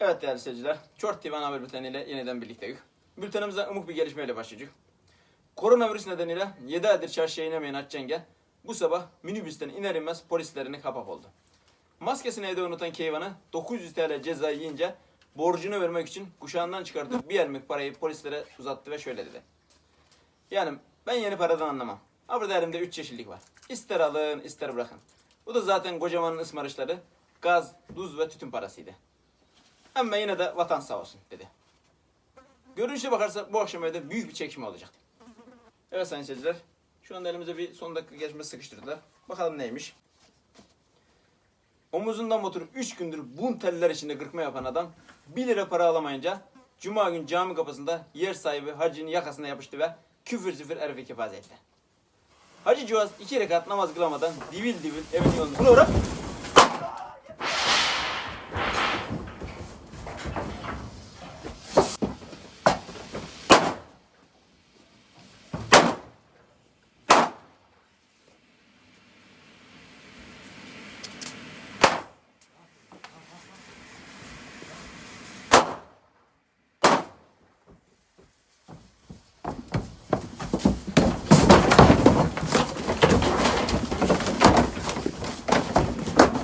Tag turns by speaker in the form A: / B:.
A: Evet değerli seyirciler, Çort TV haber bülteniyle yeniden birlikteyiz. Bültenimize umuk bir gelişmeyle başlayacak. Koronavirüs nedeniyle 7 aydır çarşıya inemeyen Atçenge bu sabah minibüsten iner inmez polislerini kapak oldu. Maskesini evde unutan Keyvan'ı 900 TL ceza yiyince borcunu vermek için kuşağından çıkardığı bir elmek parayı polislere uzattı ve şöyle dedi. Yani ben yeni paradan anlamam. Ama elimde 3 çeşitlik var. İster alın ister bırakın. Bu da zaten kocamanın ısmarışları gaz, tuz ve tütün parasıydı. Ama yine de vatan sağ olsun dedi. Görünüşe bakarsa bu akşam evde büyük bir çekişme olacak. Evet sayın seyirciler. Şu anda elimize bir son dakika geçme sıkıştırdılar. Bakalım neymiş. Omuzundan motor 3 gündür bun teller içinde kırkma yapan adam 1 lira para alamayınca Cuma gün cami kapısında yer sahibi hacının yakasına yapıştı ve küfür zifir erifi kefaz etti. Hacı Cuaz iki rekat namaz kılamadan divil divil evin yolunu buna uğrap